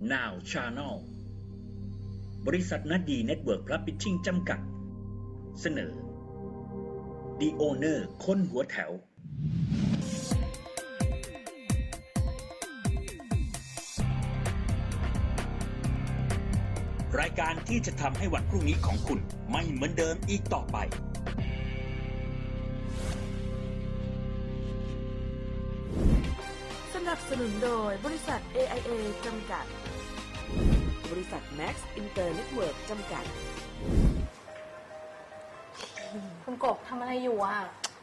Now Channel บริษัทนัดดีเน็ตเวิร์กพลับพิชชิ่งจำกัด เสนอ The Owner คนหัวแถว รายการที่จะทำให้วันพรุ่งนี้ของคุณไม่เหมือนเดิมอีกต่อไปสนับสนุนโดยบริษัท AIA จำกัด บริษัท Max Inter Network จำกัด คุณกบทำอะไรอยู่อะ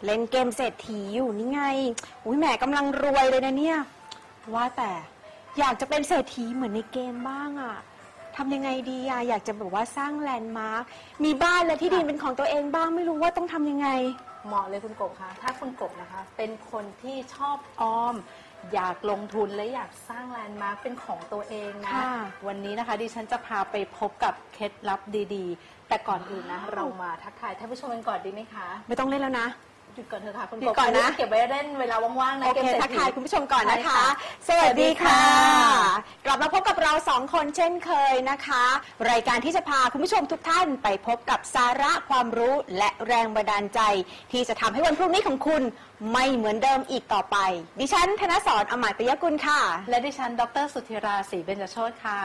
เล่นเกมเศรษฐีอยู่นี่ไง อุ้ยแหมกำลังรวยเลยนะเนี่ย ว่าแต่อยากจะเป็นเศรษฐีเหมือนในเกมบ้างอะทำยังไงดีอะอยากจะแบบว่าสร้างแลนด์มาร์ค มีบ้านและที่ดินเป็นของตัวเองบ้างไม่รู้ว่าต้องทำยังไง เหมาะเลยคุณกบคะถ้าคุณกบนะคะ เป็นคนที่ชอบออม อยากลงทุนและอยากสร้างแลนด์มาร์คเป็นของตัวเองนะ ค่ะ วันนี้นะคะดิฉันจะพาไปพบกับเคล็ดลับดีๆ แต่ก่อนอื่นนะ เรามาทักทายท่านผู้ชมกันก่อนดีไหมคะไม่ต้องเล่นแล้วนะ หยุดก่อนเถอะค่ะคุณหยุกดบก่อนนะ เก็บไว้เล่นเวลาว่างๆในโอเกมเคเศรษทักฐีทายคุณผู้ชมก่อนนะคะใช่ค่ะสวัสดีค่ะ สวัสดีค่ะกลับมาพบกับเราสองคนเช่นเคยนะคะ รายการที่จะพาคุณผู้ชมทุกท่านไปพบกับสาระความรู้และแรงบันดาลใจ ที่จะทำให้วันพรุ่งนี้ของคุณไม่เหมือนเดิมอีกต่อไป ดิฉันธนสรอมายปยกุลค่ะ และดิฉัน ดร สุธิราศรีเบญจโชตค่ะ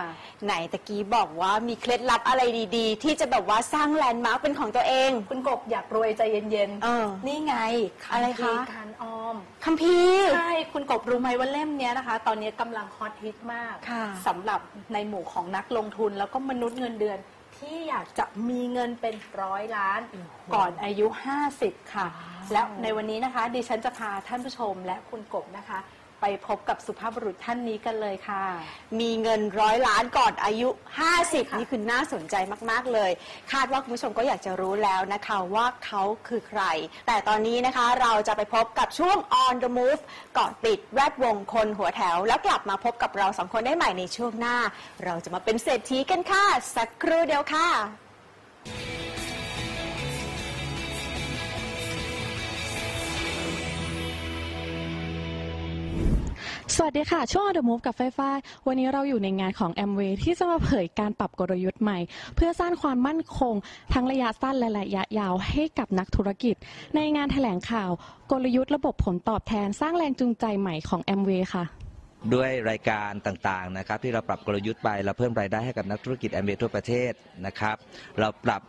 ไหนตะกี้บอกว่ามีเคล็ดลับอะไรดีๆ ที่จะแบบว่าสร้างแลนด์มาร์คเป็นของตัวเอง คุณกบอยากรวยใจเย็นเออนี่ไงอะไรคะวิธีการออม คัมภีร์ ใช่ คุณกบรู้ไหมว่าเล่มเนี้ยนะคะ ตอนนี้กำลังฮอตฮิตมากค่ะ สำหรับในหมู่ของนักลงทุนแล้วก็มนุษย์เงินเดือน ที่อยากจะมีเงินเป็นร้อยล้านก่อนอายุ 50 ค่ะ แล้วในวันนี้นะคะดิฉันจะพาท่านผู้ชมและคุณกบนะคะ ไปพบกับสุภาพบุรุษท่านนี้กันเลยค่ะ มีเงินร้อยล้านก่อนอายุ 50 นี่คือน่าสนใจมาก ๆ เลย คาดว่าคุณผู้ชมก็อยากจะรู้แล้วนะคะว่าเขาคือใคร แต่ตอนนี้นะคะเราจะไปพบกับช่วง on the move เกาะติดแวดวงคนหัวแถว แล้วกลับมาพบกับเราสองคนได้ใหม่ในช่วงหน้า เราจะมาเป็นเศรษฐีกันค่ะ สักครู่เดียวค่ะ สวัสดีค่ะ ช่วง The Move กับไฟฟ้าวันนี้เราอยู่ในงานของ a m w a y ที่จะมาเผยการปรับกลยุทธ์ใหม่ เพื่อสร้างความมั่นคง ทั้งระยะสั้นและระยะยาวให้กับนักธุรกิจ ในงานแถลงข่าว กลยุทธ์ระบบผลตอบแทนสร้างแรงจูงใจใหม่ของ a m w a y ค่ะ ด้วยรายการต่างๆนะครับที่เราปรับกลยุทธ์ไปเราเพิ่มรายได้ให้กับนักธุรกิจแอมเบทั่วประเทศนะครับ เราปรับ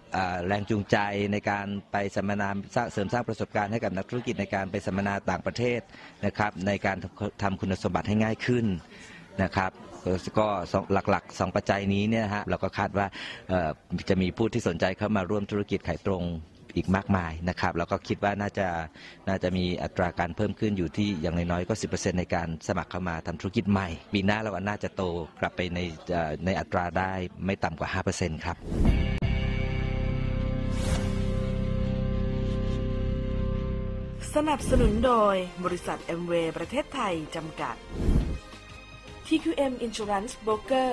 แรงจูงใจในการไปสัมมนาเสริมสร้างประสบการณ์ให้กับนักธุรกิจในการไปสัมมนาต่างประเทศนะครับในการทำคุณสมบัติให้ง่ายขึ้นนะครับก็หลักๆสองปัจจัยนี้เนี่ยฮะเราก็คาดว่าจะมีผู้ที่สนใจเข้ามาร่วมธุรกิจขายตรง อีกมากมายนะครับแล้วก็คิดว่าน่าจะน่าจะมีอัตราการเพิ่มขึ้นอยู่ที่อย่างน้อยๆก็ 10%ในการสมัครเข้ามาทำธุรกิจใหม่ปีหน้าเราน่าจะโตกลับไปในในอัตราได้ไม่ต่ำกว่า 5%ครับสนับสนุนโดยบริษัท m w a y ประเทศไทย จำกัด TQM Insurance Broker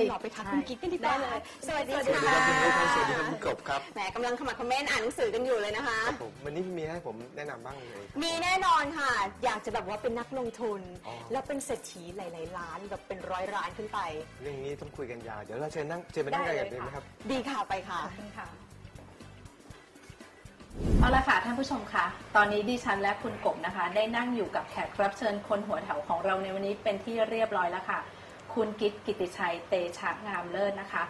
เลจยริงเหรอไปทักคุณกิ๊กกันดีกว่าได้เลยสวัสดีสวัสดีค่ะค่ะสวัสดีครับคุณกบครับแหมกำลังขมักเขม้นอ่านหนังสือกันอยู่เลยนะคะผมวันนี้มีให้ผมแนะนำบ้างเลย มีแน่นอนค่ะ อยากจะแบบว่าเป็นนักลงทุนอ๋อแล้วเป็นเศรษฐีหลาย ๆ ล้านแบบเป็นร้อยล้านขึ้นไป เรื่องนี้ต้องคุยกันยาวเดี๋ยวเราเชิญนั่งเชิญไปนั่งกันได้กันเลยดีไหมค่ะครับ ดีค่ะไปค่ะขอบคุณค่ะเอาละค่ะท่านผู้ชมคะตอนนี้ดิฉันและคุณกบนะคะ ได้นั่งอยู่กับแขกรับเชิญคนหัวแถวของเราในวันนี้เป็นที่เรียบร้อยแล้วค่ะ คุณกิตกิติชัยเตชะงามเลิศนะคะ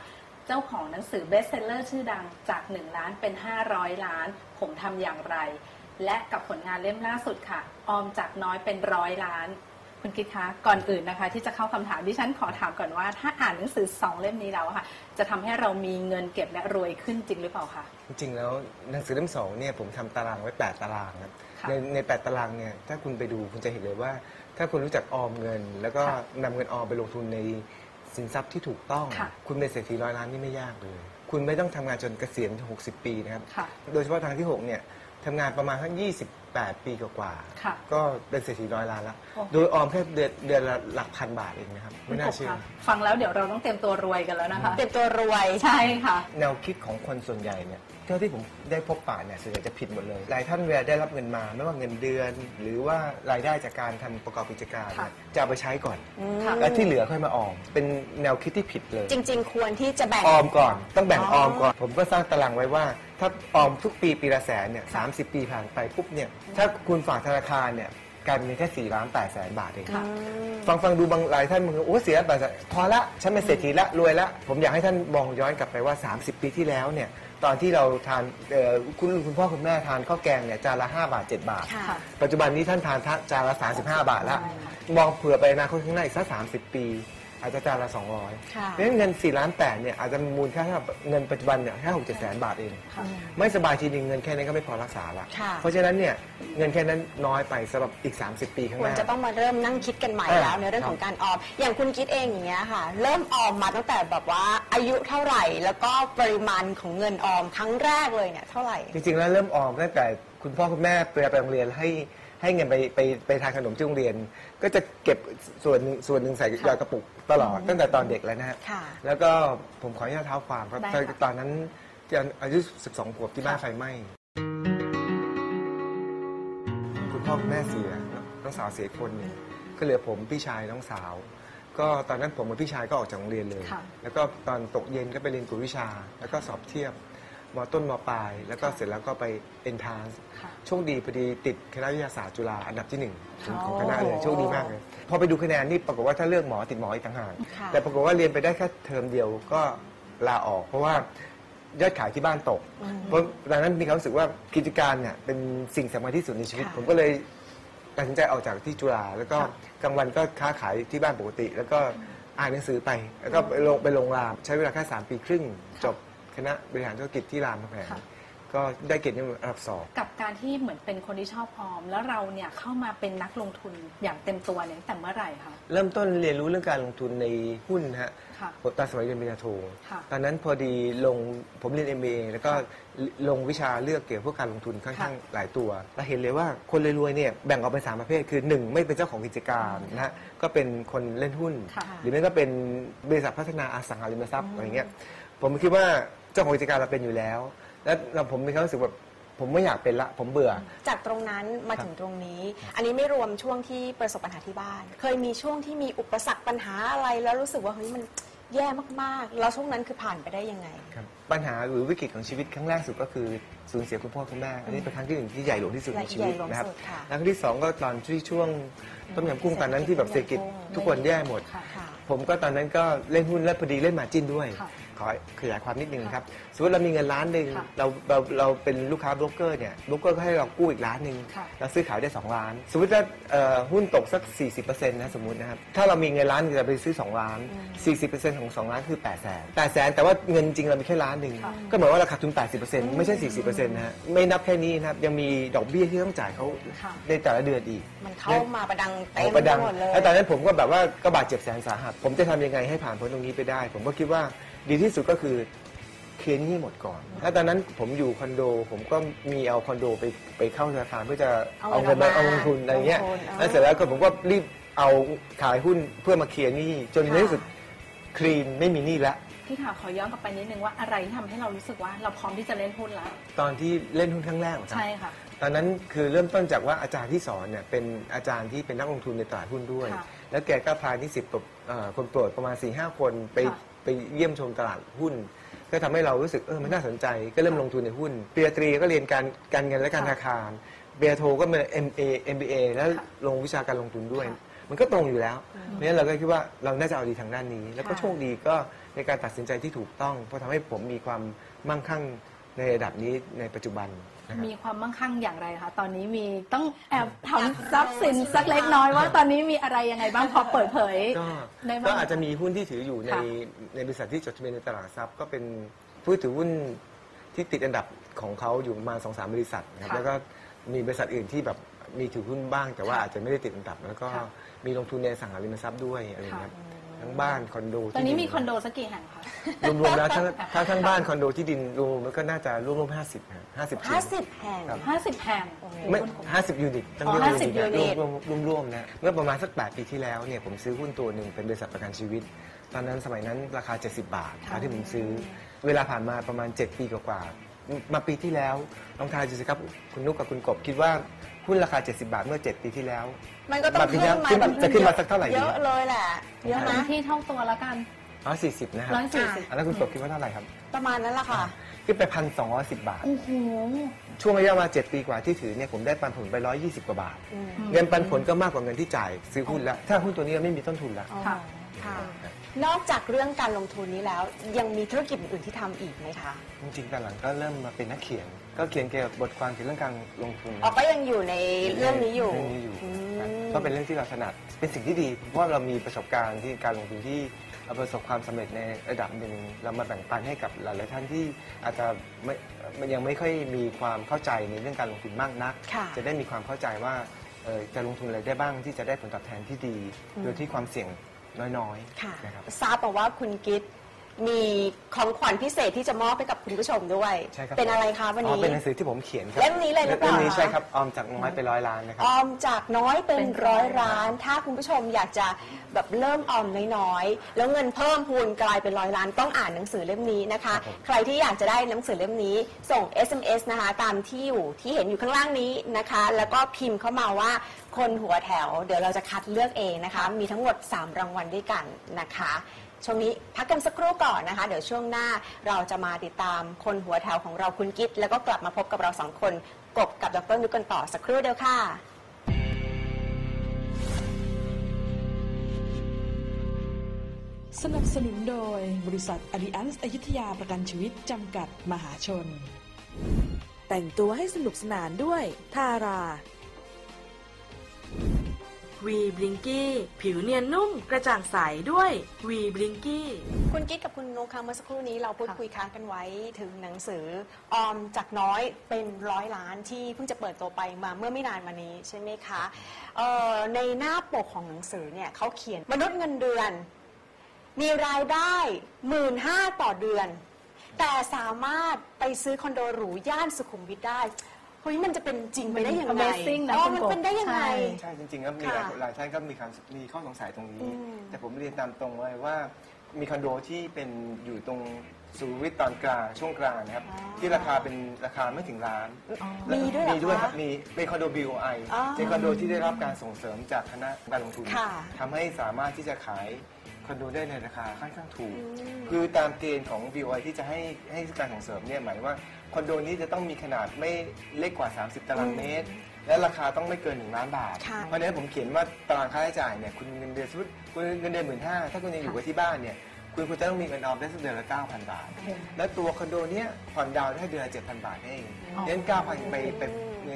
เจ้าของหนังสือเบสเซลเลอร์ชื่อดังจาก 1 ล้านเป็น 500 ล้าน ผมทำอย่างไร และกับผลงานเล่มล่าสุดค่ะ ออมจากน้อยเป็นร้อยล้าน คุณกิตคะก่อนอื่นนะคะ ที่จะเข้าคำถามดิฉันขอถามก่อนว่า ถ้าอ่านหนังสือสองเล่มนี้แล้วอะค่ะ จะทำให้เรามีเงินเก็บและรวยขึ้นจริงหรือเปล่าคะจริงๆแล้วหนังสือเล่มสองเนี่ยผมทำตารางไว้ 8 ตารางครับค่ะในใน8ตารางเนี่ยถ้าคุณไปดูคุณจะเห็นเลยว่า ถ้าคุณรู้จักออมเงิน แล้วก็ค่ะนำเงินออมไปลงทุนในสินทรัพย์ที่ถูกต้องค่ะคุณเป็นเศรษฐีร้อยล้านนี่ไม่ยากเลย คุณไม่ต้องทำงานจนเกษียณ60ปีนะครับค่ะโดยเฉพาะทางที่6เนี่ย ทำงานประมาณทั้ง28 ปีกว่าๆค่ะก็เป็นเศรษฐีร้อยล้านละโอ้ โดยออมแค่เดือนเดือนละหลักพันบาทเองนะครับคุไม่ณน่ากบเชื่อคะฟังแล้วเดี๋ยวเราต้องเตรียมตัวรวยกันแล้วนะคะ เตรียมตัวรวย ใช่ค่ะ แนวคิดของคนส่วนใหญ่เนี่ยเท่าที่ผมได้พบปะเนี่ยส่วนใหญ่จะผิดหมดเลยหลายท่านเวลาได้รับเงินมาไม่ว่าเงินเดือน หรือว่ารายได้จากการทำประกอบกิจการเนี่ยค่ะจะเอาไปใช้ก่อน ค่ะ แล้วที่เหลือค่อยมาออม เป็นแนวคิดที่ผิดเลย จริง ๆ ควรที่จะแบ่ง ออมก่อนต้องแบ่งอ๋อออมก่อน ผมก็สร้างตารางไว้ว่า ถ้าออมทุกปีปีละแสนเนี่ยสาปีผ่านไปปุ๊บเนี่ยถ้าคุณฝากธนาคารเนี่ยกลายเป็นแค่4ล้าน8แสนบาทเองค่ะ ฟังฟังดูบางหลายท่านมึงโอ้เสียไปพอละฉันเป็นเศรษฐีละรวยละผมอยากให้ท่านมองย้อนกลับไปว่า 30 ปีที่แล้วเนี่ย ตอนที่เราทานเอ่อคุณคุณพ่อคุณแม่ทานข้าวแกงเนี่ยจานละ 5 บาท 7 บาท ค่ะค่ะปัจจุบันนี้ท่านทานจานละ 35 บาทละมองเผื่อไปอนาคตข้างหน้าอีกสัก30 ปี อาจจะจานละ200ค่ะเพราะฉะนั้นเงิน4ล้าน8เนี่ยอาจจะมูลค่าเท่ากับเงินปัจจุบันเนี่ยแค่6 7แสนบาทเอง ค่ะ ไม่สบายทีนึงเงินแค่นั้นก็ไม่พอรักษาละ ค่ะ เพราะฉะนั้นเนี่ยเงินแค่นั้นน้อยไปสำหรับอีก 30 ปีข้างควหรน้า จะต้องมาเริ่มนั่งคิดกันใหม่เออแล้วในเรื่องของการออม อย่างคุณคิดเองอย่างเงี้ยค่ะ เริ่มออมมาตั้งแต่แบบว่าอายุเท่าไหร่ แล้วก็ปริมาณของเงินออมครั้งแรกเลยเนี่ยเท่าไหร่ จริงๆแล้วเริ่มออมตั้งแต่คุณพ่อคุณแม่ไปไปโรงเรียนให้ ให้เงินไปไปไปทานขนมที่โรงเรียน ก็จะเก็บส่วนหนึ่งส่วนหนึ่งใส่ยากระปุกตลอดตั้งแต่ตอนเด็กแล้วนะฮะค่ะแล้วก็ผมขออนุญาตเท้าความครับได้ค่ะ ตอนนั้นอายุ 12 ขวบที่บ้านไฟไหม้คุณพ่อคุณแม่เสียน้องสาวเสียอีกคนหนึ่งก็เหลือผมพี่ชายน้องสาว ก็ตอนนั้นผมกับพี่ชายก็ออกจากโรงเรียนเลย ค่ะ แล้วก็ตอนตกเย็นก็ไปเรียนกวดวิชา แล้วก็สอบเทียบ มต้นมปลาย แล้วก็เสร็จแล้วก็ไปเอนทานค่ะโชคดีพอดีติดคณะวิทยาศาสตร์จุฬาอันดับที่หนึ่งของอ๋อของคณะเลยโชคดีมากเลยพอไปดูคะแนนนี่ปรากฏว่าถ้าเลือกหมอติดหมออีกต่างหากค่ะแต่ปรากฏว่าเรียนไปได้แค่เทอมเดียวก็ลาออก เพราะว่ายอดขายที่บ้านตกเพราะดังนั้นมีความรู้สึกว่ากิจการเนี่ยเป็นสิ่งสำคัญที่สุดในชีวิต ค่ะผมก็เลยตัดสินใจออกจากที่จุฬาแล้วก็ค่ะกลางวันก็ค้าขายที่บ้านปกติ แล้วก็อ่านหนังสือไป แล้วก็ไปลงไปลงรามใช้เวลาแค่สามปีครึ่ง จบ คณะบริหารธุรกิจที่รามคำแหงค่ะ ก็ได้เกียรตินิยมอันดับสองกับการที่เหมือนเป็นคนที่ชอบออม แล้วเราเนี่ยเข้ามาเป็นนักลงทุนอย่างเต็มตัวเนี่ยตั้งแต่เมื่อไหร่คะเริ่มต้นเรียนรู้เรื่องการลงทุนในหุ้นนะฮะค่ะ ตอนสมัยเรียนปริญญาโทค่ะตอนนั้นพอดีลงผมเรียน MBA แล้วก็ลงวิชาเลือกเกี่ยวกับพวกการลงทุนค่อนข้างหลายตัวเราเห็นเลยว่าคนรวยๆเนี่ยแบ่งออกเป็นสามประเภทคือ1ไม่เป็นเจ้าของกิจการนะฮะก็เป็นคนเล่นหุ้น ค่ะ หรือไม่ก็เป็นบริษัทพัฒนาอสังหาริมทรัพย์อะไรเงี้ย ผมคิดว่า เจ้าของกิจการเราเป็นอยู่แล้ว แล้วเราผมมีความรู้สึกแบบผมไม่อยากเป็นละ ผมเบื่อ จากตรงนั้นมาถึงตรงนี้ อันนี้ไม่รวมช่วงที่ประสบปัญหาที่บ้าน เคยมีช่วงที่มีอุปสรรคปัญหาอะไรแล้วรู้สึกว่าเฮ้ยมันแย่มากๆ แล้วช่วงนั้นคือผ่านไปได้ยังไง ครับปัญหาหรือวิกฤตของชีวิตครั้งแรกสุดก็คือสูญเสียคุณพ่อคุณแม่อันนี้เป็นครั้งที่หนึ่งที่ใหญ่หลวงที่สุดในชีวิตใหญ่หลวงนะครับสุดค่ะแล้วครั้งที่สองก็ตอนที่ช่วงต้มยำกุ้งตอนนั้นที่แบบเศรษฐกิจทุกคนแย่หมด ค่ะค่ะผมก็ตอนนั้นก็เล่นหุ้นและพอดีเล่นมาจิ้นด้วย ค่ะ ขอขยายความนิดนึงครับสมมติเรามีเงินล้านหนึ่งค่ะเราเราเราเป็นลูกค้าโบรกเกอร์เนี่ยโบรกเกอร์ก็ให้เรากู้อีกล้านหนึ่งค่ะเราซื้อขายได้ 2 ล้าน สมมติว่าเอ่อหุ้นตกสัก 40%นะสมมตินะครับถ้าเรามีเงินล้านหนึ่งเราไปซื้อ 2 ล้าน 40%ของ 2 ล้านคือ8 0 0 0 0 8 0 0 0 0แต่ว่าเงินจริงเรามีแค่ล้านหนึ่งค่ะ ก็หมายว่าเราขาดทุน 80%ไม่ใช่ 40%นะฮะไม่นับแค่นี้นะครับยังมีดอกเบี้ยที่ต้องจ่ายเขาค่ะ ในแต่ละเดือนอีก มันเข้ามาประดังเต็มเอาประดังไปหมดเลย แล้วตอนนั้นผมก็แบบว่าก็บาดเจ็บแสนสาหัส ผมจะทำยังไงให้ผ่านพ้นตรงนี้ไปได้ ผมก็คิดว่า ดีที่สุดก็คือเคลียร์หนี้หมดก่อนแล้วตอนนั้นผมอยู่คอนโด ผมก็มีเอาคอนโดไปไปเข้าธนาคารเพื่อจะเอาเอาเงิเงินนออกมามาเอาลงทุนอะไรเงี้ยลงทุนอ่าแล้วเสร็จแล้วก็ผมก็รีบเอาขายหุ้นเพื่อมาเคลียร์หนี้จนในที่สุดคลีนไม่มีหนี้แล้วพี่ค่ะขอย้อนกลับไปนิดนึงว่าอะไรที่ทำให้เรารู้สึกว่าเราพร้อมที่จะเล่นหุ้นแล้ว ตอนที่เล่นหุ้นครั้งแรกเหรอครับ ใช่ค่ะ ตอนนั้นคือเริ่มต้นจากว่าอาจารย์ที่สอนเนี่ยเป็นอาจารย์ที่เป็นนักลงทุนในตลาดหุ้นด้วย ค่ะแล้วแกก็พานิสิตแบบเอ่อคนโปรดประมาณ4ี่ห้าคนไปค่ะ ไปเยี่ยมชมตลาดหุ้น ก็ทำให้เรารู้สึกเออมันน่าสนใจ ก็เริ่มลงทุนในหุ้นปริญญาตรีก็เรียนการการเงินและการธนาคารปริญญาโทก็มา MA MBA แล้วลงวิชาการลงทุนด้วยค่ะมันก็ตรงอยู่แล้วเพราะฉะนั้นเราก็คิดว่าเราน่าจะเอาดีทางด้านนี้ แล้วก็ค่ะโชคดีก็ในการตัดสินใจที่ถูกต้อง เพราะทำให้ผมมีความมั่งคั่งในระดับนี้ในปัจจุบัน นะครับ มีความมั่งคั่งอย่างไรคะ ตอนนี้มีต้องแอบทำทรัพย์สินสักเล็กน้อยว่าตอนนี้มีอะไรยังไงบ้างพอเปิดเผยก็ได้บ้างก็อาจจะมีหุ้นที่ถืออยู่ในค่ะ ในบริษัทที่จดทะเบียนในตลาดหลักทรัพย์ก็เป็นผู้ถือหุ้นที่ติดอันดับของเขาอยู่ประมาณสองสามบริษัทนะครับค่ะแล้วก็มีบริษัทอื่นที่แบบมีถือหุ้นบ้าง แต่ว่าค่ะอาจจะไม่ได้ติดอันดับ แล้วก็ค่ะ มีลงทุนในอสังหาริมทรัพย์ด้วยอะไรอย่างเงี้ยค่ะ ทั้งบ้านคอนโดตอนนี้ที่ดิมีคอนโดสักกี่แห่งคะ รวมๆแล้วทั้งทั้งทั้งบ้านคอนโดที่ดินรวมๆแล้วก็น่าจะร่วมๆห้าสิบห้าสิบชิ้น50แห่งครับห้าสิบแห่งไม่คุณกบห้าสิบยูนิตต้องอ๋อเรียก50ยูนิต unit รวมรวมรวมๆนะเมื่อประมาณสักแปดปีที่แล้วเนี่ยผมซื้อหุ้นตัวหนึ่งเป็นบริษัทประกันชีวิต ตอนนั้นสมัยนั้นราคา 70 บาทตอนที่ผมซื้อ เวลาผ่านมาประมาณ 7 ปีกว่าๆมาปีที่แล้วลองทายดูสิครับคุณนุกกับคุณกบคิดว่า หุ้นราคา 70 บาทเมื่อ 7 ปีที่แล้วมันก็ต้องบัตรที่ขึ้นแล้วมาขึ้นแบบจะขึ้นมาสักเท่าไหร่ดีเยอะเลยแหละ เยอะเต็นะมที่เท่าตัวแล้วกันร้อยสี่สิบนะครับ ร้อยสี่สิบ อันนั้นคุณกบคิดว่าเท่าไหร่ครับประมาณนั้นแหละค่ะ ขึ้นไปพันสองร้อยสิบบาท โอ้โห ช่วงระยะเวลา7ปีกว่าที่ถือเนี่ยผมได้ปันผลไป120กว่าบาท อืม เงินปันผลก็มากกว่าเงินที่จ่ายซื้อหุ้นแล้ว ถ้าหุ้นตัวนี้ไม่มีต้นทุนแล้วค่ะ ค่ะ นอกจากเรื่องการลงทุนนี้แล้ว ยังมีธุรกิจอื่นๆที่ทำอีกไหมคะ จริงๆตอนหลังก็เริ่มมาเป็นนักเขียน ก็เขียนเกี่ยวกับบทความเกี่ยวกับเรื่องการลงทุนอ๋อก็ยังอยู่ในเรื่องนี้อยู่เรื่องนี้อยู่อืมครับก็เป็นเรื่องที่เราถนัดเป็นสิ่งที่ดี เพราะว่าเรามีประสบการณ์ที่การลงทุนที่เราประสบความสำเร็จในระดับหนึ่งเรามาแบ่งปันให้กับหลายๆท่านที่อาจจะไม่มันยังไม่ค่อยมีความเข้าใจในเรื่องการลงทุนมากนัก ค่ะ จะได้มีความเข้าใจว่าเอ่อจะลงทุนอะไรได้บ้างที่จะได้ผลตอบแทนที่ดี โดยที่ความเสี่ยงน้อยค่ะๆนะครับ ทราบมาว่าคุณกิต มีของขวัญพิเศษที่จะมอบให้กับคุณผู้ชมด้วย ใช่ครับเป็นอะไรคะวันอ๋อนี้ เป็นหนังสือที่ผมเขียนครัเล่มนี้เลยหรือเปล่าเล่มนี้คะใช่ครับออมจากน้อยไปร้อยล้านนะครับ ออมจากน้อยเป็นเป็นร้อยร้อยล้าน ถ้าคุณผู้ชมอยากจะแบบเริ่มออมน้อยๆ แล้วเงินเพิ่มพูนกลายเป็นร้อยล้านต้องอ่านหนังสือเล่มนี้นะคะ ครับผม ใครที่อยากจะได้หนังสือเล่มนี้ ส่ง SMS นะคะ ตามที่อยู่ที่เห็นอยู่ข้างล่างนี้นะคะ แล้วก็พิมพ์เข้ามาว่าคนหัวแถว เดี๋ยวเราจะคัดเลือกเองนะคะ มีทั้งหมด 3 รางวัลด้วยกันนะคะ ช่วงนี้พักกันสักครู่ก่อนนะคะ เดี๋ยวช่วงหน้าเราจะมาติดตามคนหัวแถวของเราคุณกิตแล้วก็กลับมาพบกับเราสองคนกบกับดรนุกกันต่อสักครู่เดียวค่ะสนับสนุนโดยบริษัทอ l ิอันส์อยุธยาประกันชีวิตจำกัดมหาชน แต่งตัวให้สนุกสนานด้วยทารา วีบลิงกี้ผิวเนียนนุ่มกระจ่างใสด้วยวีบลิงกี้คุณกิ๊กกับคุณนุกคะเมื่อสักครู่นี้เราพูดคุยค้างกันไว้ถึงหนังสือออมจากน้อยเป็นร้อยล้านที่เพิ่งจะเปิดตัวไปมาเมื่อไม่นานมานี้ใช่ไหมคะในหน้าปกของหนังสือเนี่ยเขาเขียนมนุษย์เงินเดือน มีรายได้หมื่นห้าต่อเดือน แต่สามารถไปซื้อคอนโดหรูย่านสุขุมวิทได้ เฮ้ยมันจะเป็นจริงไปได้ยังไง Amazing นะอ๋อคุณมันกบเป็นได้ยังไง ใช่ ใช่จริงๆก็มีหลายค่ะหลายท่านก็มีความมีข้อสงสัยตรงนี้ อืมแต่ผมเรียนตามตรงไว้ว่า มีคอนโดที่เป็นอยู่ตรงสุขุมวิทตอนกลางช่วงกลางนะครับที่ราคาเป็นราคาไม่ถึงล้านและมีด้วยเหรอมีด้วยคะครับมีเป็นคอนโด BOI อ๋อเป็นคอนโดที่ได้รับการส่งเสริมจากคณะการลงทุนค่ะ ทำให้สามารถที่จะขายค อนโดได้ในราคาค่อนข้างถูกอืมคือตามเกณฑ์ของ BOI ที่จะให้ให้การส่งเสริมเนี่ยหมายว่าคอนโดนี้จะต้องมีขนาดไม่เล็กกว่า 30 ตารางเมตร และราคาต้องไม่เกิน1ล้านบาทค่ะเพราะฉะนั้นผมเขียนว่าตารางค่าใช้จ่ายเนี่ยคุณเงินเดือนสมมติคุณเงินเดือนหมื่นห้าถ้าคุณยังอยู่กับที่บ้านเนี่ยคุณควรจะต้องมีเงินออมได้สักเดือนละ 9,000 บาท และตัวคอนโดเนี้ยผ่อนดาวน์ได้เดือนละ7,000 บาทเองอ๋อเน้น9,000 ไปไป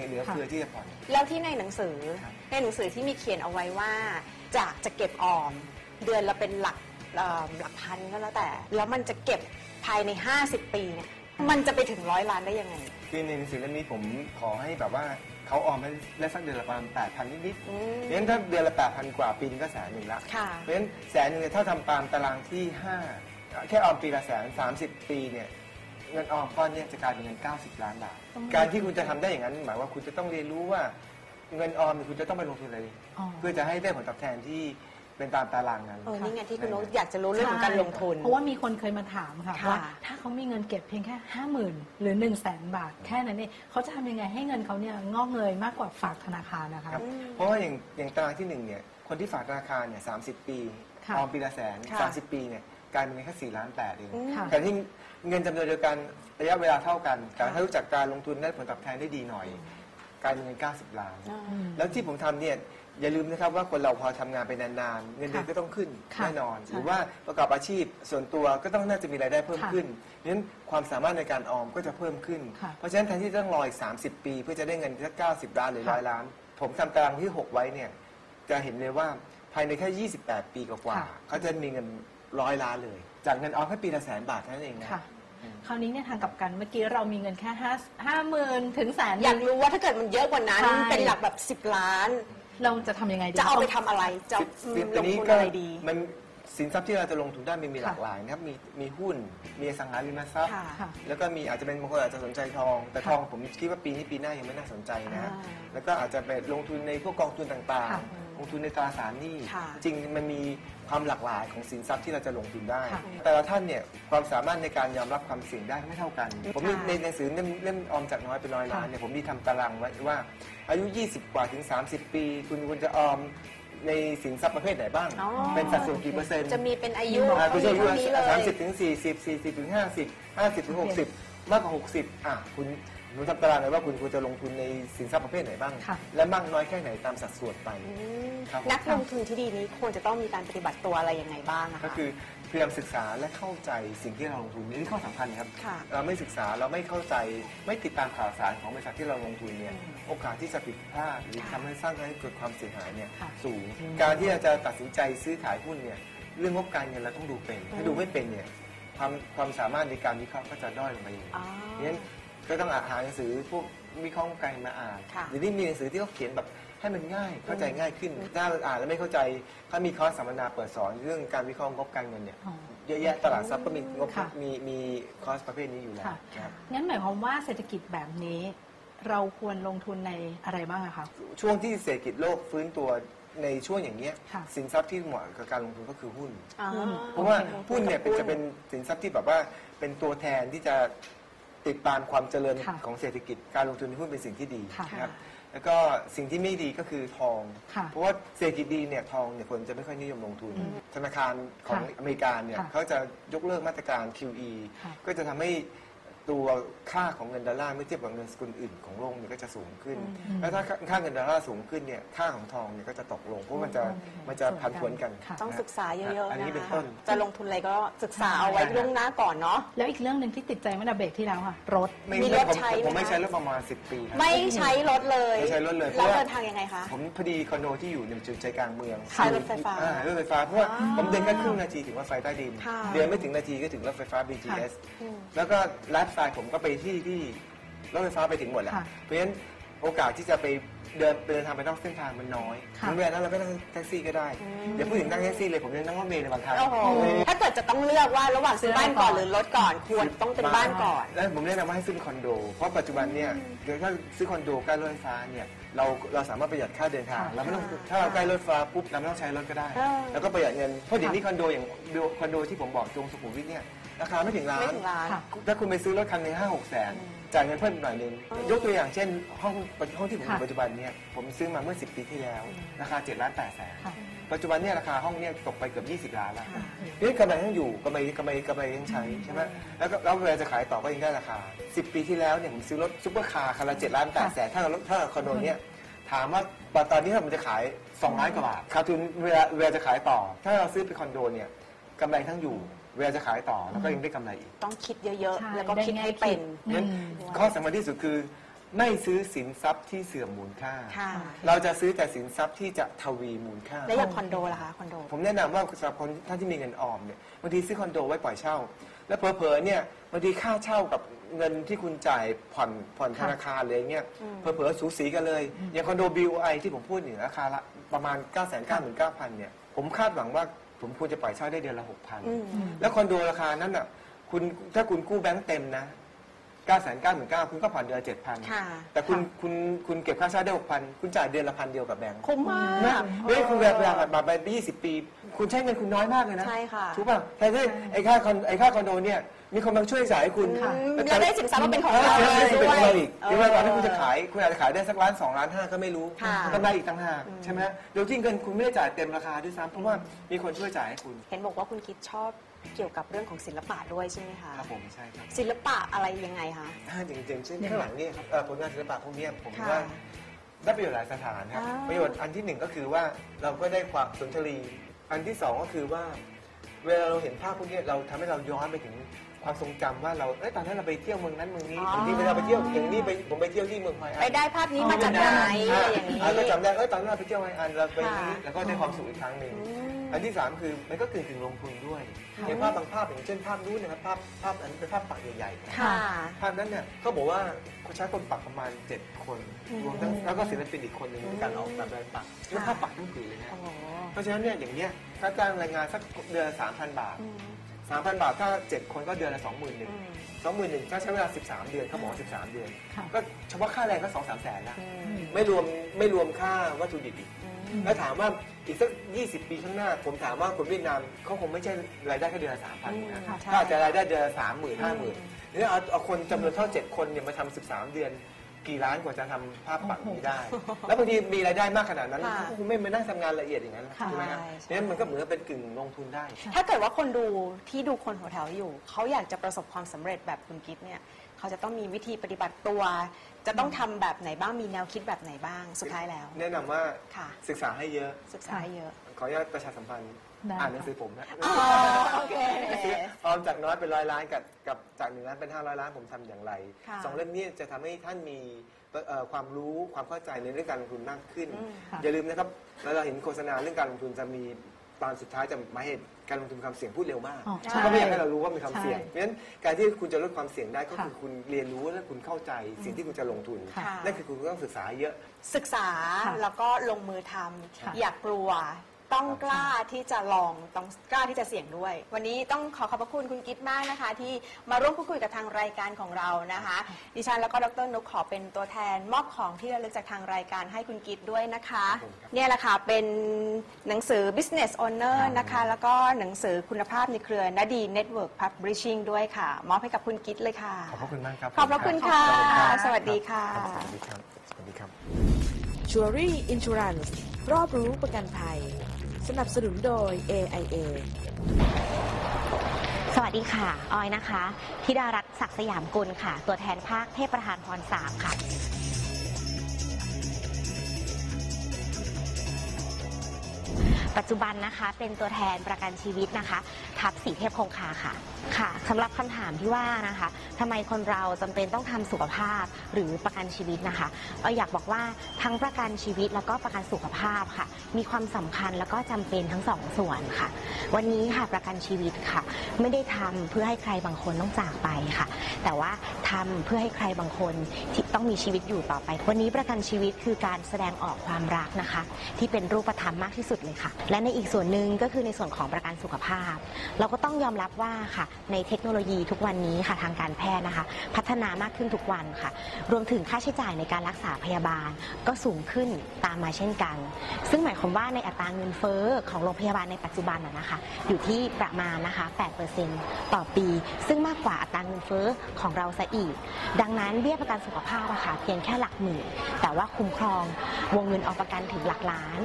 เหลือเฟือที่จะผ่อน แล้วที่ในหนังสือครับในหนังสือที่มีเขียนเอาไว้ว่าจากจะเก็บออม เดือนละเป็นหลักเอ่อหลักพันก็แล้วแต่ แล้วมันจะเก็บภายใน 50 ปีเนี่ยมันจะไปถึงร้อยล้านได้ยังไง คือในหนังสือเล่มนี้ผมขอให้แบบว่าเขาออมได้ได้สักเดือนละประมาณ8,000นิดๆอืมเพราะฉะนั้นถ้าเดือนละ8,000กว่าปีนึงก็แสนหนึ่งละ ค่ะ เพราะฉะนั้นแสนหนึ่งเนี่ยถ้าทำตามตารางที่5แค่ออมปีละแสน30ปีเนี่ยเงินออมก้อนเนี้จะกลายเป็นเงิน 90 ล้านบาท การที่คุณจะทำได้อย่างนั้นหมายว่าคุณจะต้องเรียนรู้ว่าเงินออมเนี่ยคุณจะต้องไปลงทุนอะไร อ๋อ เพื่อจะให้ได้ผลตอบแทนที่ เป็นตามตารางนั้น เออนี่ไงที่คุณโน้ตอยากจะรู้เรื่องของการลงทุน เพราะว่ามีคนเคยมาถามค่ะค่ะว่าถ้าเขามีเงินเก็บเพียงแค่ห้าหมื่นหรือหนึ่งแสนบาทแค่นั้นเองเขาจะทำยังไงให้เงินเขาเนี่ยงอกเงยมากกว่าฝากธนาคารนะคะ ครับเพราะว่าอย่างอย่างตารางที่หนึ่งเนี่ยคนที่ฝากธนาคารเนี่ยสาปีค่ะ ออมปีละแสนค่ะ สามสิบปีเนี่ยกลายเป็นเงินแค่สี่ล้านแปดเองอืม ค่ะการที่เงินจำนวนเดียวกันระยะเวลาเท่ากัน แต่ถ้ารู้จักการลงทุนได้ผลตอบแทนได้ดีหน่อยกลายเป็นเงิน 90 ล้านอ่าแล้วที่ผมทำเนี่ย อย่าลืมนะครับว่าคนเราพอทำงานไปนานๆ เงินเดือนค่ะก็ต้องขึ้นค่ะแน่นอน ใช่หรือว่าประกอบอาชีพส่วนตัวก็ต้องน่าจะมีรายได้เพิ่มค่ะขึ้นเพราะฉะนั้นความสามารถในการออมก็จะเพิ่มขึ้น ค่ะเพราะฉะนั้นแทนที่จะต้องรออีก 30 ปี เพื่อจะได้เงินสัก90 ล้านหรือค่ะร้อยล้าน ผมทำตารางที่ 6 ไว้เนี่ยจะเห็นเลยว่าภายในแค่ 28 ปีกว่าค่ะ ๆเขาจะมีเงินร้อยล้านเลย จากเงินออมแค่ปีละแสนบาทเท่านั้นเองนะ ค่ะ คราวนี้เนี่ยทางกลับกันเมื่อกี้เรามีเงินแค่ห้าห้าหมื่นถึงแสน อยากรู้ว่าถ้าเกิดมันเยอะกว่านั้นใช่ เป็นหลักแบบ 10 ล้าน เราจะทำยังไงดี จะเอาไปทำอะไร จะคือลตัวงนี้ทุนก็อะไรดี มันสินทรัพย์ที่เราจะลงทุนได้มีมีหลากหลายนะครับ มีมีหุ้น มีอสังหาริมทรัพย์ ค่ะ ค่ะ แล้วก็มีอาจจะเป็นบางคนอาจจะสนใจทอง แต่ทองผมคิดว่าปีนี้ปีหน้ายังไม่น่าสนใจนะ อ่าแล้วก็อาจจะไปลงทุนในพวกกองทุนต่างค่ะ ๆ ลงทุนในตราสารหนี้ค่ะจริงมันมีความหลากหลายของสินทรัพย์ที่เราจะลงทุนได้ ค่ะแต่ละท่านเนี่ยความสามารถในการยอมรับความเสี่ยงได้ไม่เท่ากัน ผมมีค่ะในหนังสือเล่มเล่มออมจากน้อยเป็นร้อยล้านเนี่ยผมมีทำตารางไว้ว่า อายุ 20 กว่าถึง 30 ปี คุณควรจะออมในสินทรัพย์ประเภทไหนบ้าง อ๋อ เป็นสัดส่วนกี่เปอร์เซ็นต์ จะมีเป็นอายุอ่าคุณจะอายุเท่านี้เลย สามสิบถึงสี่สิบสี่สิบถึงห้าสิบห้าสิบถึงหกสิบมากกว่าหกสิบอะคุณ ผมทำตารางเลยว่าคุณควรจะลงทุนในสินทรัพย์ประเภทไหนบ้าง ค่ะ และมากน้อยแค่ไหนตามสัดส่วนไป อืมครับนักลงทุนที่ดีนี้ควรจะต้องมีการปฏิบัติตัวอะไรยังไงบ้างอะก็คะคือพยายามศึกษาและเข้าใจสิ่งที่เราลงทุนนี่ข้อสำคัญครับ ค่ะเราไม่ศึกษาเราไม่เข้าใจไม่ติดตามข่าวสารของบริษัทที่เราลงทุนเนี่ยโอกาสที่จะผิดพลาดหรือค่ะทำให้สร้างให้เกิดความเสียหายเนี่ยค่ะสูง การที่เราจะตัดสินใจซื้อขายหุ้นเนี่ยเรื่องงบการเงินเราต้องดูเป็น ถ้าดูไม่เป็นเนี่ยความความสามารถในการวิเคราะห์ก็จะด้อยลงไปเองอ๋องั้น ก็ต้องอ่านหาหนังสือพวกวิเคราะห์งบการเงินมาอ่านค่ะ เดี๋ยวนี้มีหนังสือที่เขาเขียนแบบให้มันง่ายเข้าใจง่ายขึ้น ถ้าเราอ่านแล้วไม่เข้าใจถ้ามีคอร์สสัมมนาเปิดสอนเรื่องการวิเคราะห์งบการเงินเนี่ย อ๋อ เยอะแยะตลาดทรัพย์ก็มีงบค่ะ มีมีคอร์สประเภทนี้อยู่แล้วค่ะ นะครับ งั้นหมายความว่าเศรษฐกิจแบบนี้ เราควรลงทุนในอะไรบ้างอะคะ ช่วงที่เศรษฐกิจโลกฟื้นตัวในช่วงอย่างเนี้ยค่ะ สินทรัพย์ที่เหมาะกับการลงทุนก็คือหุ้นอ๋อเพราะว่าโอคหุ้นเนี่ยเป็นหุ้จะเป็นสินทรัพย์ที่แบบว่าเป็นตัวแทนที่จะ ติดตามความเจริญค่ะของเศรษฐกิจการลงทุนในหุ้นเป็นสิ่งที่ดีค่ะนะครับแล้วก็สิ่งที่ไม่ดีก็คือทอง ค่ะเพราะว่าเศรษฐกิจดีเนี่ยทองเนี่ยคนจะไม่ค่อยนิยมลงทุน ธนาคารของค่ะอเมริกาเนี่ยค่ะเขาจะยกเลิกมาตรการ QE ค่ะ ก็จะทำให้ ตัวค่าของเงินดอลลาร์เมื่อเทียบกับเงินสกุลอื่นของโลกเนี่ยก็จะสูงขึ้น แล้วถ้าค่าเงินดอลลาร์สูงขึ้นเนี่ยค่าของทองเนี่ยก็จะตกลงเพราะมันจะมันจะผันผวนกันค่ะต้องศึกษาเยอะๆอันนี้นะเป็นคะต้นจะลงทุนอะไรก็ศึกษาเอาไว้ล่วงหน้าก่อนเนาะแล้วอีกเรื่องหนึ่งที่ติดใจเมื่อเบรกที่แล้วค่ะรถมีรถผมใช้ไหมผมไม่คะใช้รถประมาณ 10 ปีครับไม่ใช้รถเลยไม่ใช้รถเลยเพแล้วราะว่าเดินทางยังไงคะผมพอดีคอนโดที่อยู่เนี่ยมันอยู่ใจกลางเมืองใช้รถไฟฟ้าอ่รถไฟฟ้าเพราะว่าอ๋อผมเดินแค่ครึ่งนาทีถึงรถไฟใต้ดินค่ะเดินไม่ถึงนาทีก็ถึงรถไฟฟ้า BTS อืมแล้วก็ไลฟ์สไตล์ผมก็ไปที่ที่รถไฟฟ้าไปถึงหมดแหละค่ะเพราะฉะนั้นโอกาสที่จะไปเดินเดินทางไปนอกเส้นทางมันน้อยค่ะเวลานั้นเราก็นั่งแท็กซี่ก็ได้อย่าพูดถึงนั่งแท็กซี่เลยผมยังนั่งรถเมล์ในบางครั้งโอ้โหถ้าเกิดจะต้องเลือกว่าระหว่างซื้อบ้านก่อนหรือรถก่อนควรต้องเป็นบ้านก่อน แล้วผมแนะนำว่าให้ซื้อเป็นคอนโด เพราะปัจจุบันเนี่ยเดี๋ยวถ้าซื้อคอนโดใกล้รถไฟฟ้าเนี่ยเราเราสามารถประหยัดค่าเดินทางค่ะเราไม่ต้องถ้าเราใกล้รถไฟฟ้าปุ๊บเราไม่ต้องใช้รถก็ได้เออแล้วก็ประหยัดเงินเพราะเดี๋ยวนี้คอนโดอย่างคอนโดที่ผมบอกตรงสุขุมวิทเนี่ย ราคาไม่ถึงล้าไม่น ถึงล้าน ค่ะ ถ้าคุณไปซื้อรถคันหนึ่งห้าหกแสนจ่ายเงินเพิ่มอีกหน่อยหนึงอ๋อยกตัวอย่างเช่น ห้องห้องที่ผมอยู่ค่ะปัจจุบันเนี่ยผมซื้อมาเมื่อ 10 ปีที่แล้ว ราคา7ล้าน8แสนค่ะ ปัจจุบันเนี่ยราคาห้องเนี่ยตกไปเกือบ 20 ล้านแล้วค่ะนี่กำไรยังอยู่กำไรกำไรกำไรยังใช้ใช่ไหมแล้วก็แล้วเวลาจะขายต่อก็ยังได้ราคา 10 ปีที่แล้วเนี่ยผมซื้อรถซุปเปอร์คาร์คันละ7ล้าน8แสนถ้าเราถ้าคอนโดเนี่ยถามว่าตอนนี้ถ้าผมจะขาย2ล้านกว่าบาทขาดทุนเวลาเวลาจะขายต่อ ถ้าเราซื้อเป็นคอนโดเนี่ยกำไรทั้งอยู่ เวลาจะขายต่อแล้วก็ยังได้กำไรอีกต้องคิดเยอะใช่ๆ แล้วก็คิดได้แง่ให้เป็นคิด งั้นอืมข้อสำคัญที่สุดคือ ไม่ซื้อสินทรัพย์ที่เสื่อมมูลค่า ค่ะ เราจะซื้อแต่สินทรัพย์ที่จะทวีมูลค่า แล้วอย่างคอนโดล่ะคะคอนโด ผมแนะนำว่าสำหรับคนท่านที่มีเงินออมเนี่ยบางทีซื้อคอนโดไว้ปล่อยเช่า แล้วเผลอๆเนี่ยบางทีค่าเช่ากับเงินที่คุณจ่ายผ่อนผ่อนธนาคารเลยเนี่ยเผลอๆสูสีกันเลย อย่างคอนโด BOI ที่ผมพูดเนี่ยราคาละประมาณ 9 9 9 0 0 0เนี่ยผมคาดหวังว่า ผมควรจะปล่อยเช่าได้เดือนละอืม6,000แล้วคอนโดราคานั้นอะคุณถ้าคุณกู้แบงก์เต็มนะ9 9 9 0 0 0คุณก็ผ่อนเดือนละ7,000ค่ะแต่คุณคุณคุณเก็บค่าเช่าได้6,000คุณจ่ายเดือนละพันเดียวกับแบงก์คุ้มมากนะเฮ้ยคุณเวลาเวลาผ่านมาไป20ปี คุณใช้เงินคุณน้อยมากเลยนะ ใช่ค่ะถูกป่ะแทนที่ไอ้ค่าคอนไอ้ค่าคอนโดเนี่ย มีคนมาช่วยจ่ายให้คุณค่ะแล้วได้สินทรัพย์มาเป็นของเออเราแล้วได้สินทรัพย์เป็นของเราอีกเออเดี๋ยวเวลาตอนที่คุณจะขายคุณอาจจะขายได้สักล้านสองล้านห้าก็ไม่รู้ค่ะกำไรอีกต่างหากใช่ไหมโดยที่เงินคุณไม่ได้จ่ายเต็มราคาด้วยซ้ำเพราะว่ามีคนช่วยจ่ายให้คุณ เห็นบอกว่าคุณคิดชอบเกี่ยวกับเรื่องของศิลปะด้วยใช่ไหมคะครับผมใช่ครับศิลปะอะไรยังไงคะถ้าจริงๆเช่นข้างหลังเนี่ยครับเอ่อผลงานศิลปะพวกเนี้ยผมค่ะว่าได้ประโยชน์หลายสถานครับอ่าประโยชน์อันที่หนึ่งก็คือว่าเราก็ได้ความสุนทรีอันที่สองก็คือว่า เวลาเราเห็นภาพพวกเนี้ยเราทำให้เราย้อนไปถึงความทรงจำว่าเราเอ้ยตอนนั้นเราไปเที่ยวเมืองนั้นเมืองนี้อย่างนี้เวลาไปเที่ยวอย่างนี้ไปผมไปเที่ยวที่เมืองไฮอันไปได้ภาพนี้มาจากไหนอะไรอย่างนี้ อ่าก็จำได้เอ้ยตอนนั้นเราไปเที่ยวไฮอันเราไปค่ะนี้แล้วก็ได้ความสุขอีกครั้งหนึ่ง อืม อันที่สามคือมันก็กึ่งกึ่งๆลงทุนด้วยอย่างภาพบางภาพอย่างเช่นภาพนู้นนะครับภาพภาพอันนั้นเป็นภาพปักใหญ่ๆนะค่ะภาพนั้นเนี่ยเขาบอกว่าเขาใช้คนปักประมาณ 7 คนอืมรวมทั้งแล้วก็ศิลปินอีกคนหนึ่งในการออกแบบแบบปักแล้วภาพปักทั้งผืนเลยนะโอ้โหเพราะฉะนั้นเนี่ยอย่างเนี้ยถ้าจ้างแรงงานสักเดือนสามพันบาทอืมสามพันบาทถ้าเจ็ดคนก็เดือนละสองหมื่นหนึ่งอืมสองหมื่นหนึ่งถ้าใช้เวลาสิบสามเดือนเขาบอกว่าสิบสามเดือนค่ะก็เฉพาะค่าแรงก็สองสามแสนละอืมไม่รวมไม่รวมค่าวัตถุดิบอีกอืม แล้วถามว่าอีกสัก 20 ปีข้างหน้า ผมถามว่าคนเวียดนามเขาคงไม่ใช่รายได้แค่เดือนละสามพันอืมนะค่ะใช่ถ้าอาจจะรายได้เดือนละสามหมื่นห้าหมื่นนี่เอาเอาคนจำนวนเท่าเจ็ดคนเนี่ยมาทำสิบสามเดือน กี่ล้านกว่าจะทำภาพปักนี้ได้ แล้วบางทีมีรายได้มากขนาดนั้นค่ะเขาคงไม่มานั่งทำงานละเอียดอย่างนั้นค่ะใช่ไหมครับใช่ใช่เพราะฉะนั้นมันก็เหมือนกับเป็นกึ่งลงทุนได้ ถ้าเกิดว่าคนดูที่ดูคนหัวแถวอยู่ เขาอยากจะประสบความสำเร็จแบบคุณกิฟเนี่ยเขาจะต้องมีวิธีปฏิบัติตัว จะต้องทำแบบไหนบ้างมีแนวคิดแบบไหนบ้างสุดท้ายแล้ว แนะนำว่าค่ะ ศึกษาให้เยอะ ศึกษาให้เยอะ ขออนุญาตประชาสัมพันธ์ ได้ อ่านหนังสือผมนะอ๋อโอเค ออมจากน้อยเป็นร้อยล้านกับกับจากหนึ่งล้านเป็นห้าร้อยล้านผมทำอย่างไรค่ะ สองเล่มนี้จะทำให้ท่านมีเอ่อความรู้ความเข้าใจในเรื่องการลงทุนมากขึ้น อืมค่ะ อย่าลืมนะครับแล้วเราเห็นโฆษณาเรื่องการลงทุนจะมีตอนสุดท้ายจะหมายเหตุ การลงทุนมีความเสี่ยงพูดเร็วมากอ๋อใช่ก็ไม่อยากให้เรารู้ว่ามีความเสี่ยงใช่เพราะฉะนั้นการที่คุณจะลดความเสี่ยงได้ก็ค่ะคือคุณเรียนรู้และคุณเข้าใจสิ่งที่คุณจะลงทุนค่ะ นั่นคือคุณต้องศึกษาเยอะ ศึกษาค่ะแล้วก็ลงมือทค่ะำอย่ากลัว ต้องกล้าที่จะลองต้องกล้าที่จะเสี่ยงด้วย วันนี้ต้องขอขอบพระคุณคุณกิฟมากนะคะ ที่มาร่วมพูดคุยกับทางรายการของเรานะคะ ดิฉันแล้วก็ดรนุกขอเป็นตัวแทนมอบของที่ระลึกจากทางรายการให้คุณกิฟด้วยนะคะขอบคุณครับเนี่ยแหละค่ะเป็นหนังสือ business owner นะคะ แล้วก็หนังสือคุณภาพในเครือนาดี Network Publishing ด้วยค่ะ มอบให้กับคุณกิฟเลยค่ะ ขอบพระคุณมากครับขอบพระคุณค่ะขอบณรับสวัสดีค่ะ สวัสดีครับ สวัสดีครับ Jewelry Insurance รอบรู้ประกันภัย สนับสนุนโดย AIA สวัสดีค่ะ ออยนะคะธิดารัตน์ศักดิ์สยามกุลค่ะ ตัวแทนภาคเทพประธานพรสามค่ะ ปัจจุบันนะคะเป็นตัวแทนประกันชีวิตนะคะ ทับสีเทพคงคาค่ะค่ะสำหรับคำถามที่ว่านะคะทำไมคนเราจำเป็นต้องทำสุขภาพหรือประกันชีวิตนะคะเอออยากบอกว่าทั้งประกันชีวิตแล้วก็ประกันสุขภาพค่ะ มีความสำคัญแล้วก็จำเป็นทั้งสองส่วนค่ะ วันนี้ค่ะประกันชีวิตค่ะ ไม่ได้ทำเพื่อให้ใครบางคนต้องจากไปค่ะ แต่ว่าทำเพื่อให้ใครบางคนที่ต้องมีชีวิตอยู่ต่อไป วันนี้ประกันชีวิตคือการแสดงออกความรักนะคะ ที่เป็นรูปธรรมมากที่สุดเลยค่ะ และในอีกส่วนหนึ่งก็คือในส่วนของประกันสุขภาพเราก็ต้องยอมรับว่าค่ะในเทคโนโลยีทุกวันนี้ค่ะทางการแพทย์นะคะ พัฒนามากขึ้นทุกวันค่ะ รวมถึงค่าใช้จ่ายในการรักษาพยาบาล ก็สูงขึ้นตามมาเช่นกัน ซึ่งหมายความว่าในอัตราเงินเฟ้อของโรงพยาบาลในปัจจุบันนะคะอยู่ที่ประมาณนะคะ 8%ต่อปี ซึ่งมากกว่าอัตราเงินเฟ้อของเราซะอีก ดังนั้นเบี้ยประกันสุขภาพอะค่ะเพียงแค่หลักหมื่นแต่ว่าคุ้มครองวงเงินออกประกันถึงหลักล้าน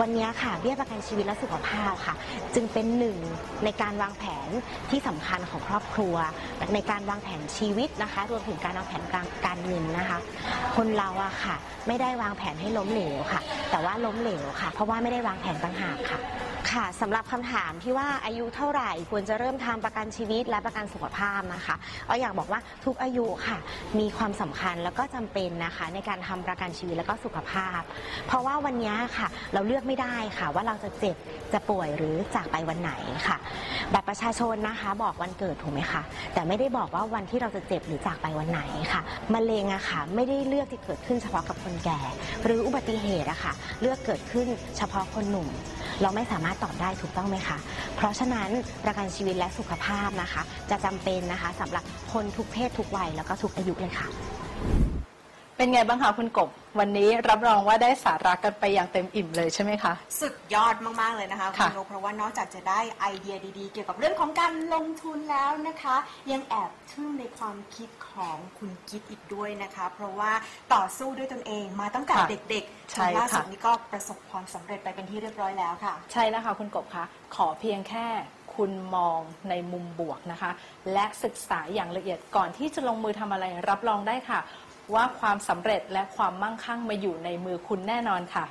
วันนี้ค่ะเบี้ยประกันชีวิตและสุขภาพค่ะ จึงเป็นหนึ่งในการการวางแผนที่สำคัญของครอบครัว ในการวางแผนชีวิตนะคะ รวมถึงการวางแผนการการเงินนะคะ คนเราอะค่ะ ไม่ได้วางแผนให้ล้มเหลวค่ะ แต่ว่าล้มเหลวค่ะ เพราะว่าไม่ได้วางแผนต่างหากค่ะ ค่ะสำหรับคำถามที่ว่าอายุเท่าไหร่ควรจะเริ่มทำประกันชีวิตและประกันสุขภาพนะคะเอาอยากบอกว่าทุกอายุค่ะ มีความสำคัญแล้วก็จำเป็นนะคะ ในการทำประกันชีวิตแล้วก็สุขภาพ เพราะว่าวันนี้ค่ะ เราเลือกไม่ได้ค่ะ ว่าเราจะเจ็บจะป่วยหรือจากไปวันไหนค่ะบัตรประชาชนนะคะ บอกวันเกิดถูกไหมคะแต่ไม่ได้บอกว่าวันที่เราจะเจ็บหรือจากไปวันไหนค่ะมะเร็งอะค่ะ ไม่ได้เลือกที่เกิดขึ้นเฉพาะกับคนแก่ หรืออุบัติเหตุอะค่ะ เลือกเกิดขึ้นเฉพาะคนหนุ่ม เราไม่สามารถตอบได้ถูกต้องไหมคะ เพราะฉะนั้นประกันชีวิตและสุขภาพนะคะ จะจำเป็นนะคะสำหรับคนทุกเพศทุกวัยแล้วก็ทุกอายุเลยค่ะ เป็นไงบ้างคะคุณกบ วันนี้รับรองว่าได้สาระกันไปอย่างเต็มอิ่มเลยใช่ไหมคะ สุดยอดมากๆเลยนะคะคุค่ะณนกเพราะว่านอกจากจะได้ไอเดียดีๆ เกี่ยวกับเรื่องของการลงทุนแล้วนะคะ ยังแอบทึ่งในความคิดของคุณกิฟอีกด้วยนะคะ เพราะว่าต่อสู้ด้วยตนเองมาตั้งแต่ค่ะเด็กๆจใช่นล่าสุดค่ะ นี้ก็ประสบความสำเร็จไปเป็นที่เรียบร้อยแล้วค่ะ ใช่แล้วค่ะคุณกบคะขอเพียงแค่คุณมองในมุมบวกนะคะ และศึกษาอย่างละเอียดก่อนที่จะลงมือทำอะไรรับรองได้ค่ะ ว่าความสำเร็จและความมั่งคั่งมาอยู่ในมือคุณแน่นอนค่ะ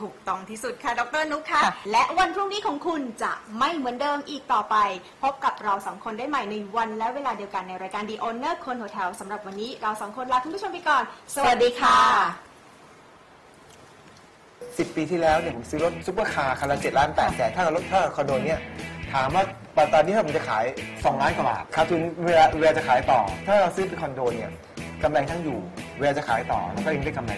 ถูกต้องที่สุดค่ะ ดรนุกค่ะคะและวันพรุ่งนี้ของคุณจะไม่เหมือนเดิมอีกต่อไป พบกับเราสองคนได้ใหม่ในวันและเวลาเดียวกันในรายการ The Owner คนหัวแถวสำหรับวันนี้เราสองคนลาคุณผู้ชมไปก่อนสวัสดีค่ะสิบปีที่แล้วเนี่ยผมซื้อรถซุปเปอร์คาร์คันละเจ็ดล้านแปดแสนถ้ารถถ้าคอนโดเนี่ยถามว่าตอนนี้ถ้าผมจะขาย 2 ล้านกว่าบาทคาดทุนเวลาเวลาจะขายต่อ ถ้าเราซื้อเป็นคอนโดเนี่ย กำไรทั้งอยู่ เวลาจะขายต่อแล้วก็ยังได้กำไร